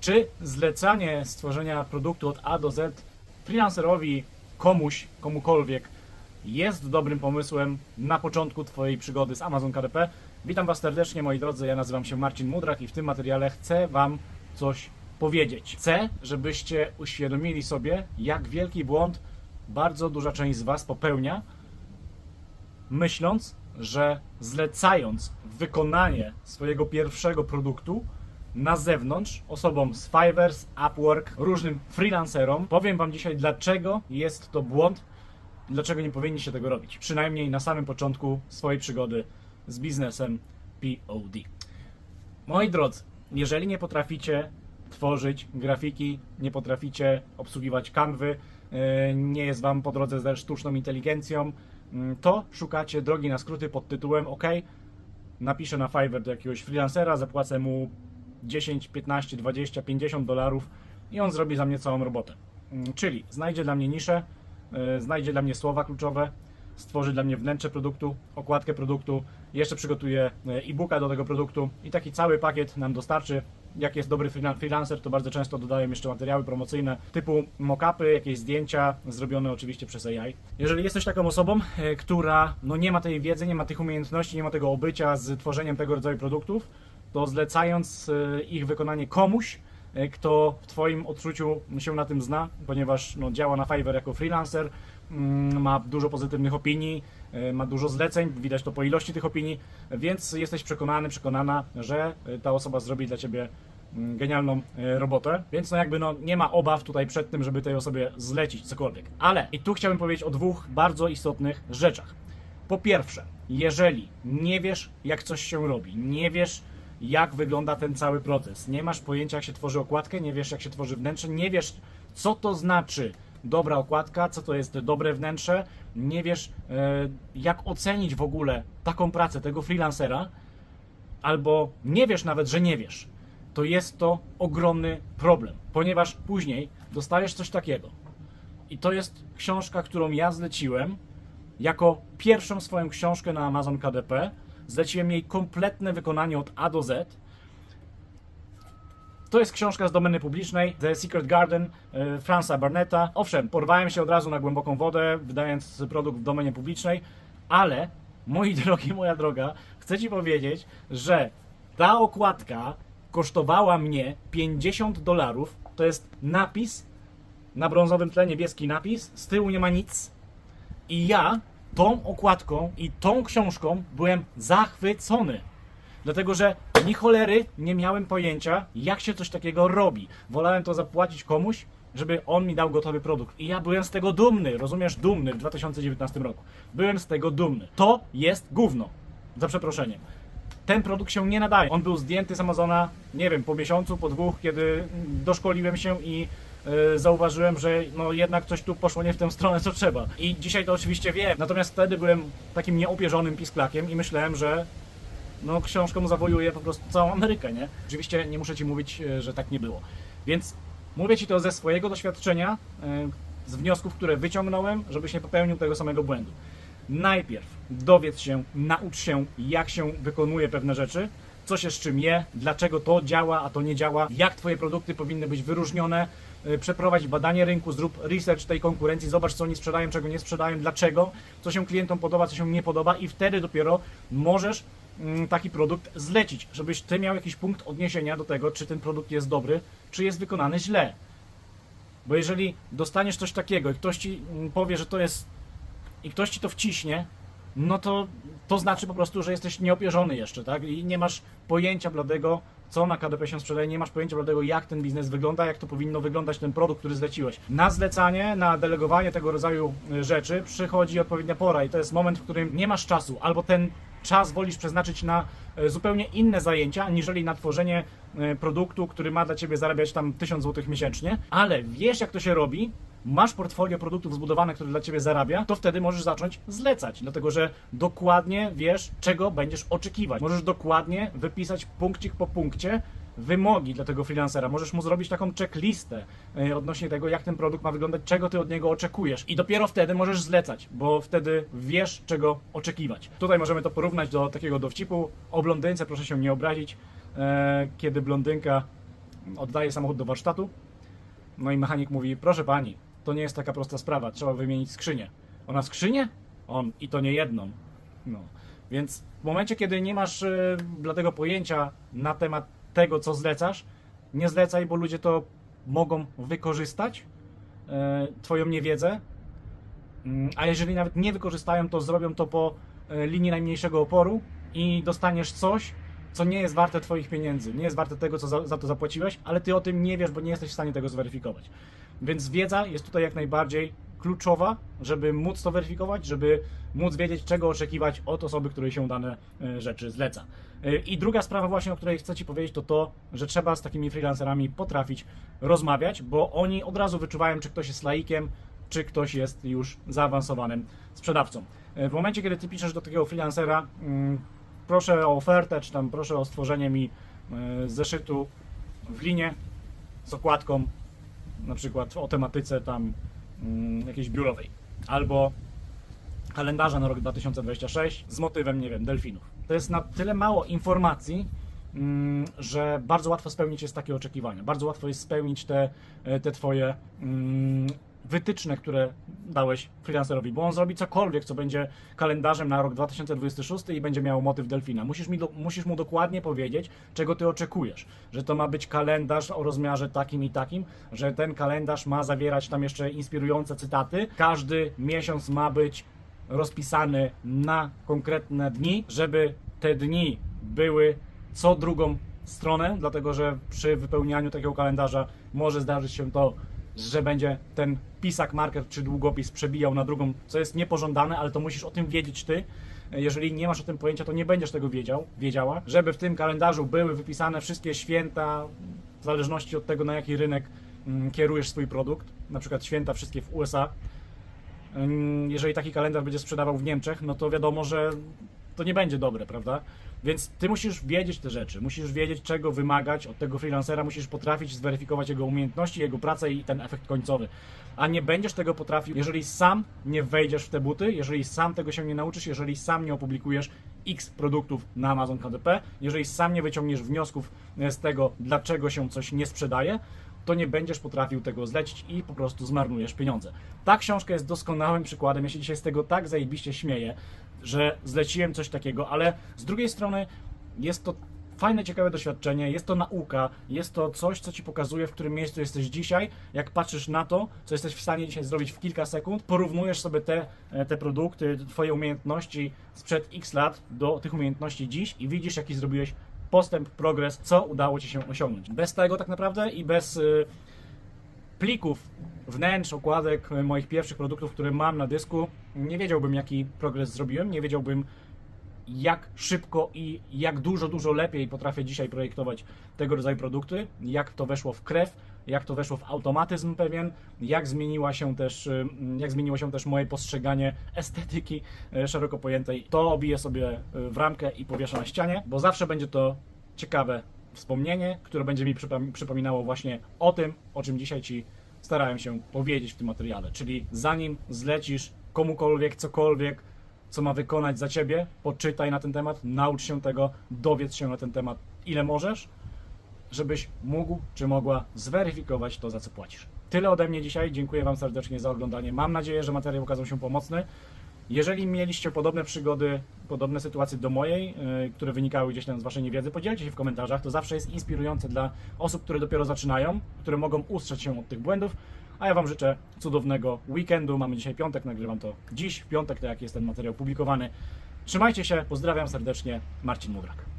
Czy zlecanie stworzenia produktu od A do Z freelancerowi, komuś, komukolwiek jest dobrym pomysłem na początku Twojej przygody z Amazon KDP? Witam Was serdecznie, moi drodzy. Ja nazywam się Marcin Mudrak i w tym materiale chcę Wam coś powiedzieć. Chcę, żebyście uświadomili sobie, jak wielki błąd bardzo duża część z Was popełnia, myśląc, że zlecając wykonanie swojego pierwszego produktu na zewnątrz osobom z Fiverr, z Upwork, różnym freelancerom, powiem Wam dzisiaj, dlaczego jest to błąd, dlaczego nie powinniście tego robić. Przynajmniej na samym początku swojej przygody z biznesem POD. Moi drodzy, jeżeli nie potraficie tworzyć grafiki, nie potraficie obsługiwać kanwy, yy, nie jest Wam po drodze ze sztuczną inteligencją, yy, to szukacie drogi na skróty pod tytułem OK, napiszę na Fiverr do jakiegoś freelancera, zapłacę mu 10, 15, 20, 50 dolarów i on zrobi za mnie całą robotę. Mm, Czyli znajdzie dla mnie niszę, yy, znajdzie dla mnie słowa kluczowe, stworzy dla mnie wnętrze produktu, okładkę produktu, jeszcze przygotuje e, e-booka do tego produktu i taki cały pakiet nam dostarczy. Jak jest dobry freelan- freelancer, to bardzo często dodaję jeszcze materiały promocyjne typu mock-upy, jakieś zdjęcia zrobione oczywiście przez AI. Jeżeli jesteś taką osobą, e, która no nie ma tej wiedzy, nie ma tych umiejętności, nie ma tego obycia z tworzeniem tego rodzaju produktów, to zlecając e, ich wykonanie komuś, e, kto w Twoim odczuciu się na tym zna, ponieważ no, działa na Fiverr jako freelancer, mm, ma dużo pozytywnych opinii, e, ma dużo zleceń, widać to po ilości tych opinii, więc jesteś przekonany, przekonana, że ta osoba zrobi dla Ciebie mm, genialną robotę, więc no jakby no nie ma obaw tutaj przed tym, żeby tej osobie zlecić cokolwiek. Ale i tu chciałbym powiedzieć o dwóch bardzo istotnych rzeczach. Po pierwsze, jeżeli nie wiesz, jak coś się robi, nie wiesz, jak wygląda ten cały proces, nie masz pojęcia, jak się tworzy okładkę, nie wiesz, jak się tworzy wnętrze, nie wiesz, co to znaczy dobra okładka, co to jest dobre wnętrze, nie wiesz, e, jak ocenić w ogóle taką pracę tego freelancera, albo nie wiesz nawet, że nie wiesz, to jest to ogromny problem, ponieważ później dostajesz coś takiego. I to jest książka, którą ja zleciłem jako pierwszą swoją książkę na Amazon KDP. Zleciłem jej kompletne wykonanie od A do Z. To jest książka z domeny publicznej, The Secret Garden e, Franza Barnetta. Owszem, porwałem się od razu na głęboką wodę, wydając produkt w domenie publicznej, ale moi drogi, moja droga, chcę Ci powiedzieć, że ta okładka kosztowała mnie 50 dolarów. To jest napis na brązowym tle, niebieski napis, z tyłu nie ma nic. I ja tą okładką i tą książką byłem zachwycony. Dlatego, że ni cholery nie miałem pojęcia, jak się coś takiego robi. Wolałem to zapłacić komuś, żeby on mi dał gotowy produkt. I ja byłem z tego dumny, rozumiesz, dumny w 2019 roku. Byłem z tego dumny. To jest gówno. Za przeproszeniem. Ten produkt się nie nadaje. On był zdjęty z Amazona, nie wiem, po miesiącu, po dwóch, kiedy doszkoliłem się i zauważyłem, że no jednak coś tu poszło nie w tę stronę, co trzeba. I dzisiaj to oczywiście wiem. Natomiast wtedy byłem takim nieopierzonym pisklakiem i myślałem, że no książką zawojuje po prostu całą Amerykę, nie? Oczywiście nie muszę Ci mówić, e, że tak nie było. Więc mówię Ci to ze swojego doświadczenia, e, z wniosków, które wyciągnąłem, żebyś nie popełnił tego samego błędu. Najpierw dowiedz się, naucz się, jak się wykonuje pewne rzeczy, co się z czym je, dlaczego to działa, a to nie działa, jak Twoje produkty powinny być wyróżnione, y, przeprowadź badanie rynku, zrób research tej konkurencji, zobacz co oni sprzedają, czego nie sprzedają, dlaczego, co się klientom podoba, co się nie podoba i wtedy dopiero możesz mm, taki produkt zlecić, żebyś Ty miał jakiś punkt odniesienia do tego, czy ten produkt jest dobry, czy jest wykonany źle. Bo jeżeli dostaniesz coś takiego i ktoś Ci mm, powie, że to jest i ktoś ci to wciśnie, no to to znaczy po prostu, że jesteś nieopierzony jeszcze, tak? I nie masz pojęcia bladego, co na KDP się sprzedaje, nie masz pojęcia bladego, jak ten biznes wygląda, jak to powinno wyglądać ten produkt, który zleciłeś. Na zlecanie, na delegowanie tego rodzaju y, rzeczy przychodzi odpowiednia pora i to jest moment, w którym nie masz czasu, albo ten czas wolisz przeznaczyć na y, zupełnie inne zajęcia, aniżeli na tworzenie y, produktu, który ma dla Ciebie zarabiać tam 1000 zł miesięcznie, ale wiesz jak to się robi, masz portfolio produktów zbudowane, które dla Ciebie zarabia, to wtedy możesz zacząć zlecać, dlatego że dokładnie wiesz, czego będziesz oczekiwać. Możesz dokładnie wypisać punkcik po punkcie wymogi dla tego freelancera. Możesz mu zrobić taką checklistę e, odnośnie tego, jak ten produkt ma wyglądać, czego Ty od niego oczekujesz. I dopiero wtedy możesz zlecać, bo wtedy wiesz, czego oczekiwać. Tutaj możemy to porównać do takiego dowcipu o blondynce, proszę się nie obrazić, e, kiedy blondynka oddaje samochód do warsztatu. No i mechanik mówi, proszę pani, to nie jest taka prosta sprawa, trzeba wymienić skrzynię. Ona skrzynię? On, i to nie jedną. No. Więc w momencie, kiedy nie masz e, bladego pojęcia na temat tego, co zlecasz, nie zlecaj, bo ludzie to mogą wykorzystać, e, twoją niewiedzę, Mm, a jeżeli nawet nie wykorzystają, to zrobią to po e, linii najmniejszego oporu i dostaniesz coś, co nie jest warte Twoich pieniędzy, nie jest warte tego, co za, za to zapłaciłeś, ale Ty o tym nie wiesz, bo nie jesteś w stanie tego zweryfikować. Więc wiedza jest tutaj jak najbardziej kluczowa, żeby móc to weryfikować, żeby móc wiedzieć, czego oczekiwać od osoby, której się dane e, rzeczy zleca. E, I druga sprawa właśnie, o której chcę Ci powiedzieć, to to, że trzeba z takimi freelancerami potrafić rozmawiać, bo oni od razu wyczuwają, czy ktoś jest laikiem, czy ktoś jest już zaawansowanym sprzedawcą. E, W momencie, kiedy ty piszesz do takiego freelancera, mm, proszę o ofertę, czy tam proszę o stworzenie mi e, zeszytu w linie z okładką, na przykład o tematyce tam mm, jakiejś biurowej, albo kalendarza na rok 2026 z motywem, nie wiem, delfinów. To jest na tyle mało informacji, mm, że bardzo łatwo spełnić jest takie oczekiwania. Bardzo łatwo jest spełnić te, e, te twoje mm, wytyczne, które dałeś freelancerowi, bo on zrobi cokolwiek, co będzie kalendarzem na rok 2026 i będzie miało motyw delfina. Musisz, mi do, musisz mu dokładnie powiedzieć, czego ty oczekujesz. Że to ma być kalendarz o rozmiarze takim i takim, że ten kalendarz ma zawierać tam jeszcze inspirujące cytaty. Każdy miesiąc ma być rozpisany na konkretne dni, żeby te dni były co drugą stronę, dlatego że przy wypełnianiu takiego kalendarza może zdarzyć się to, że będzie ten pisak, marker czy długopis przebijał na drugą, co jest niepożądane, ale to musisz o tym wiedzieć ty. Jeżeli nie masz o tym pojęcia, to nie będziesz tego wiedział, wiedziała, żeby w tym kalendarzu były wypisane wszystkie święta, w zależności od tego, na jaki rynek mm, kierujesz swój produkt, na przykład święta wszystkie w USA, Ym, jeżeli taki kalendarz będzie sprzedawał w Niemczech, no to wiadomo, że to nie będzie dobre, prawda? Więc ty musisz wiedzieć te rzeczy, musisz wiedzieć, czego wymagać od tego freelancera, musisz potrafić zweryfikować jego umiejętności, jego pracę i ten efekt końcowy. A nie będziesz tego potrafił, jeżeli sam nie wejdziesz w te buty, jeżeli sam tego się nie nauczysz, jeżeli sam nie opublikujesz X produktów na Amazon KDP, jeżeli sam nie wyciągniesz wniosków e, z tego, dlaczego się coś nie sprzedaje, to nie będziesz potrafił tego zlecić i po prostu zmarnujesz pieniądze. Ta książka jest doskonałym przykładem. Ja się dzisiaj z tego tak zajebiście śmieję, że zleciłem coś takiego, ale z drugiej strony jest to fajne, ciekawe doświadczenie, jest to nauka, jest to coś, co ci pokazuje, w którym miejscu jesteś dzisiaj. Jak patrzysz na to, co jesteś w stanie dzisiaj zrobić w kilka sekund, porównujesz sobie te, e, te produkty, twoje umiejętności sprzed x lat do tych umiejętności dziś i widzisz, jaki zrobiłeś postęp, progres, co udało ci się osiągnąć. Bez tego tak naprawdę i bez y, plików, wnętrz, okładek y, moich pierwszych produktów, które mam na dysku, nie wiedziałbym, jaki progres zrobiłem, nie wiedziałbym, jak szybko i jak dużo, dużo lepiej potrafię dzisiaj projektować tego rodzaju produkty, jak to weszło w krew, jak to weszło w automatyzm pewien, jak zmieniła się też, y, jak zmieniło się też moje postrzeganie estetyki y, szeroko pojętej. To obiję sobie w ramkę i powieszę na ścianie, bo zawsze będzie to ciekawe wspomnienie, które będzie mi przypom- przypominało właśnie o tym, o czym dzisiaj Ci starałem się powiedzieć w tym materiale. Czyli zanim zlecisz komukolwiek cokolwiek, co ma wykonać za ciebie, poczytaj na ten temat, naucz się tego, dowiedz się na ten temat ile możesz, żebyś mógł czy mogła zweryfikować to, za co płacisz. Tyle ode mnie dzisiaj. Dziękuję Wam serdecznie za oglądanie. Mam nadzieję, że materiał okazał się pomocny. Jeżeli mieliście podobne przygody, podobne sytuacje do mojej, yy, które wynikały gdzieś tam z Waszej niewiedzy, podzielcie się w komentarzach. To zawsze jest inspirujące dla osób, które dopiero zaczynają, które mogą ustrzec się od tych błędów. A ja Wam życzę cudownego weekendu. Mamy dzisiaj piątek, nagrywam to dziś, w piątek, tak jak jest ten materiał publikowany. Trzymajcie się, pozdrawiam serdecznie, Marcin Mudrak.